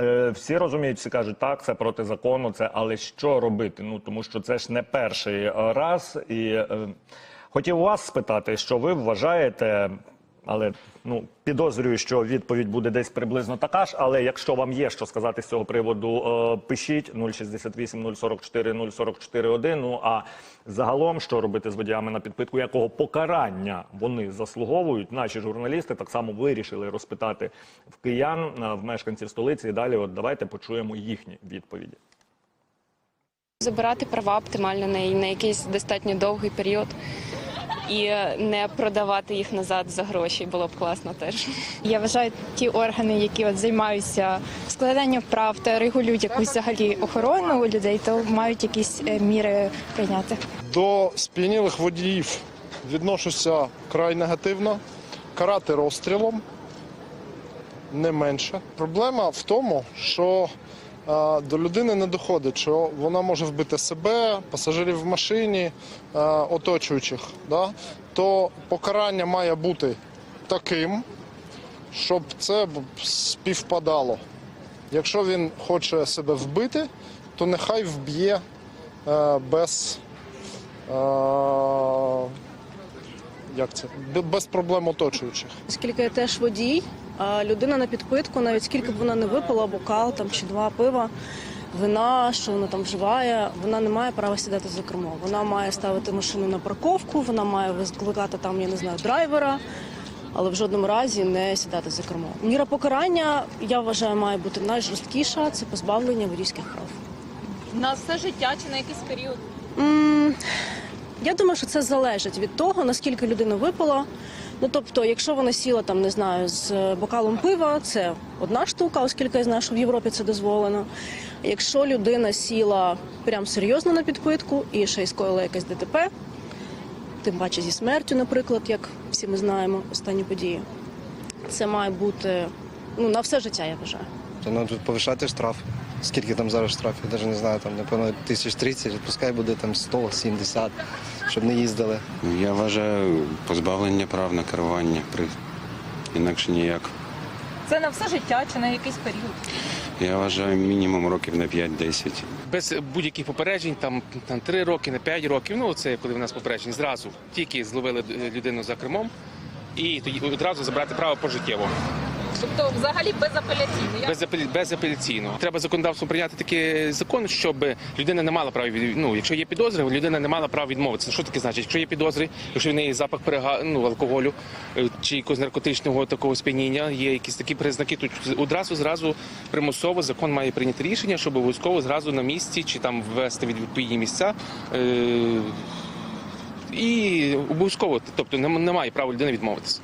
Е, всі розуміють, всі кажуть, так, це проти закону, це, але що робити? Ну тому що це ж не перший е, раз. І е, хотів вас спитати, що ви вважаєте, але ну підозрюю, що відповідь буде десь приблизно така ж. Але якщо вам є що сказати з цього приводу, е, пишіть 068 044 044 1. Ну а загалом, що робити з водіями на підпитку, якого покарання вони заслуговують, наші журналісти так само вирішили розпитати в киян, е, в мешканців столиці. І далі, от давайте почуємо їхні відповіді. Забирати права оптимально на, на якийсь достатньо довгий період і не продавати їх назад за гроші було б класно теж. Я вважаю, ті органи, які от займаються складанням прав та регулюють якусь взагалі охорону у людей, то мають якісь е, міри прийняти. До сп'янілих водіїв відношуся край негативно. Карати розстрілом не менше. Проблема в тому, що до людини не доходить, що вона може вбити себе, пасажирів в машині, е, оточуючих. Да? То покарання має бути таким, щоб це співпадало. Якщо він хоче себе вбити, то нехай вб'є е, без Е, як це? Без проблем оточуючих. Оскільки я теж водій, людина на підпитку, навіть скільки б вона не випила, бокал там чи два пива, вина, що вона там вживає, вона не має права сідати за кермо. Вона має ставити машину на парковку, вона має викликати там, я не знаю, драйвера, але в жодному разі не сідати за кермо. Міра покарання, я вважаю, має бути найжорсткіша це позбавлення водійських прав. На все життя чи на якийсь період? М, Я думаю, що це залежить від того, наскільки людина випила. Ну тобто, якщо вона сіла там, не знаю, з е, бокалом пива, це одна штука, оскільки я знаю, що в Європі це дозволено. Якщо людина сіла прям серйозно на підпитку і ще й скоїла якесь ДТП, тим паче зі смертю, наприклад, як всі ми знаємо, останні події, це має бути ну на все життя, я вважаю. То тут повишати штраф. Скільки там зараз штрафів? Я навіть не знаю, там, напевно, тисяч тридцять, пускай буде там 100, 70, щоб не їздили. Я вважаю позбавлення прав на керування при інакше ніяк. Це на все життя чи на якийсь період? Я вважаю мінімум років на 5-10. без будь-яких попереджень, там, там 3 роки, на 5 років. Ну це коли в нас попереджень зразу тільки зловили е, людину за кермом і тоді одразу забрати право пожиттєво. Тобто, взагалі безапеляційно. Я- Безапеляційно. Треба законодавством прийняти такий закон, щоб людина не мала права від... ну, якщо є підозри, людина не мала права відмовитися. Що таке значить? Якщо є підозри, якщо в неї запах перега... ну, алкоголю е, чи якогось наркотичного такого сп'яніння, є якісь такі признаки, то одразу зразу примусово закон має прийняти рішення, щоб обов'язково зразу на місці чи там ввести від відповідні місця. Е... І обов'язково, тобто немає права людини відмовитися.